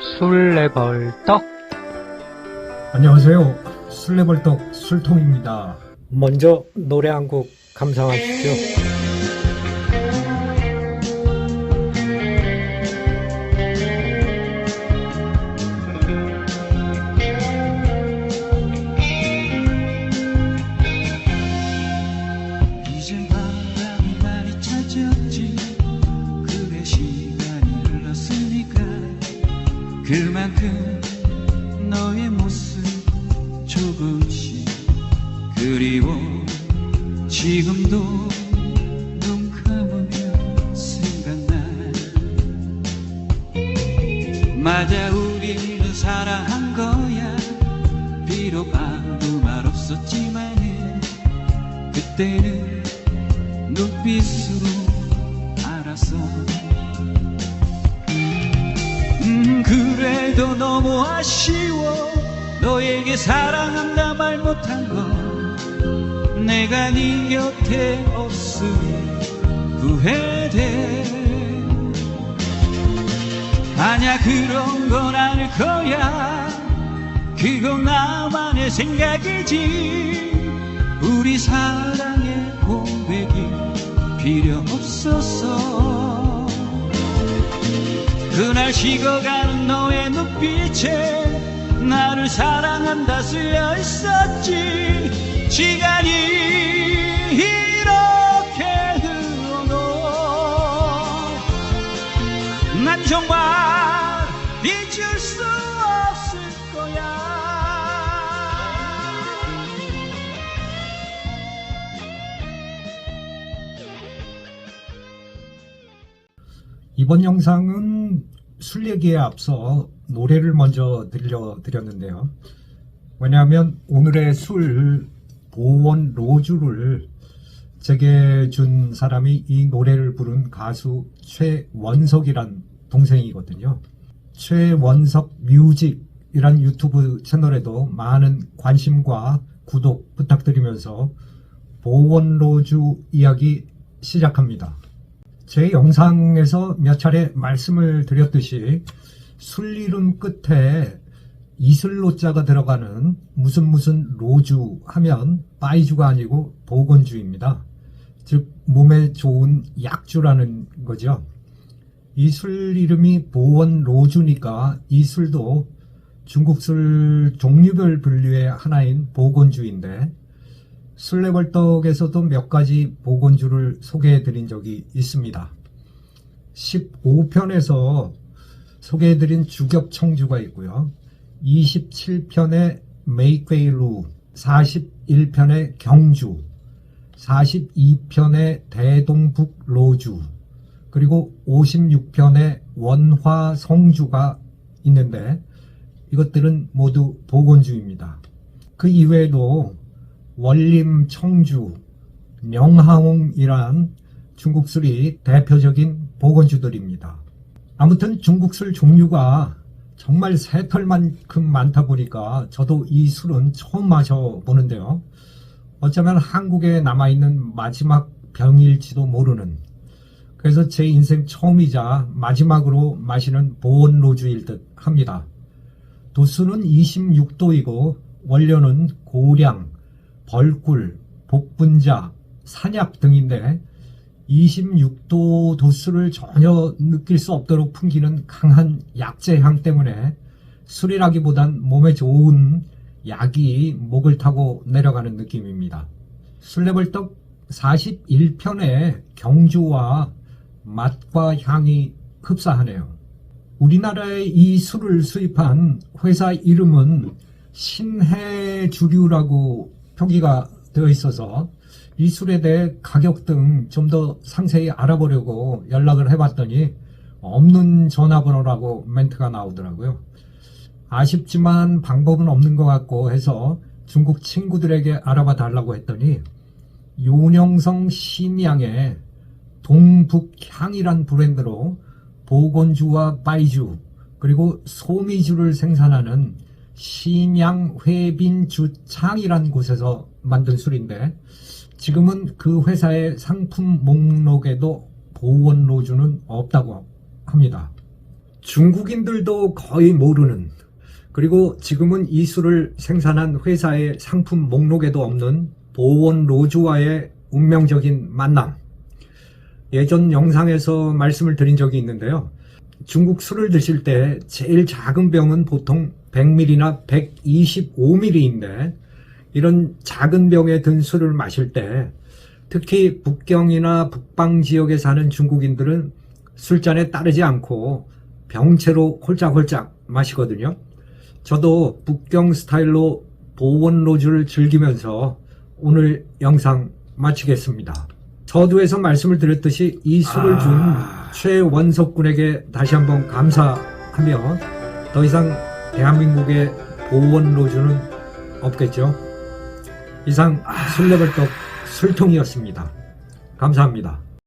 술래벌떡 안녕하세요. 술래벌떡 술통입니다. 먼저 노래 한 곡 감상하시죠. 그만큼 너의 모습 조금씩 그리워. 지금도 눈 감으면 생각나. 맞아 우리는 사랑한 거야. 비록 아무 말 없었지만은 그때는 눈빛으로 그래도 너무 아쉬워. 너에게 사랑한다 말 못한 건 내가 네 곁에 없으니 후회돼. 아냐 그런 건 아닐 거야. 그건 나만의 생각이지. 우리 사랑의 고백이 필요 없었어 그 날 식어가는 너의 눈빛에 나를 사랑한다 쓰여 있었지. 시간이 이렇게 흘러도 난 정말 잊을 수 없을 거야. 이번 영상은 술 얘기에 앞서 노래를 먼저 들려드렸는데요. 왜냐하면 오늘의 술 보원 로주를 제게 준 사람이 이 노래를 부른 가수 최원석이란 동생이거든요. 최원석 뮤직이란 유튜브 채널에도 많은 관심과 구독 부탁드리면서 보원 로주 이야기 시작합니다. 제 영상에서 몇 차례 말씀을 드렸듯이 술 이름 끝에 이슬로자가 들어가는 무슨 무슨 로주 하면 빠이주가 아니고 보건주입니다. 즉 몸에 좋은 약주라는 거죠. 이 술 이름이 보원 로주니까 이 술도 중국 술 종류별 분류의 하나인 보건주인데 술래벌떡에서도 몇 가지 보건주를 소개해 드린 적이 있습니다. 15편에서 소개해 드린 주격 청주가 있고요. 27편의 메이크웨이루, 41편의 경주, 42편의 대동북 로주, 그리고 56편의 원화 성주가 있는데 이것들은 모두 보건주입니다. 그 이외에도 원림 청주, 명하홍이란 중국 술이 대표적인 보건주들입니다. 아무튼 중국 술 종류가 정말 새털만큼 많다 보니까 저도 이 술은 처음 마셔보는데요. 어쩌면 한국에 남아있는 마지막 병일지도 모르는 그래서 제 인생 처음이자 마지막으로 마시는 보온 로주일 듯 합니다. 도수는 26도이고 원료는 고량, 벌꿀, 복분자, 산약 등인데 26도 도수를 전혀 느낄 수 없도록 풍기는 강한 약재향 때문에 술이라기보단 몸에 좋은 약이 목을 타고 내려가는 느낌입니다. 술래벌떡 41편의 경주와 맛과 향이 흡사하네요. 우리나라에 이 술을 수입한 회사 이름은 신해주류라고 표기가 되어 있어서 이 술에 대해 가격 등 좀 더 상세히 알아보려고 연락을 해봤더니 없는 전화번호라고 멘트가 나오더라고요. 아쉽지만 방법은 없는 것 같고 해서 중국 친구들에게 알아봐 달라고 했더니 윤영성 심양의 동북향이란 브랜드로 보건주와 빠이주 그리고 소미주를 생산하는 심양 회빈 주창이란 곳에서 만든 술인데 지금은 그 회사의 상품 목록에도 보건로주는 없다고 합니다. 중국인들도 거의 모르는 그리고 지금은 이 술을 생산한 회사의 상품 목록에도 없는 보원 로즈와의 운명적인 만남. 예전 영상에서 말씀을 드린 적이 있는데요. 중국 술을 드실 때 제일 작은 병은 보통 100ml나 125ml인데 이런 작은 병에 든 술을 마실 때 특히 북경이나 북방 지역에 사는 중국인들은 술잔에 따르지 않고 병채로 홀짝홀짝 마시거든요. 저도 북경 스타일로 보원 로즈를 즐기면서 오늘 영상 마치겠습니다. 서두에서 말씀을 드렸듯이 이 술을 준 최원석 군에게 다시 한번 감사하며 더 이상 대한민국의 보원 로즈는 없겠죠. 이상 술래벌떡 술통이었습니다. 감사합니다.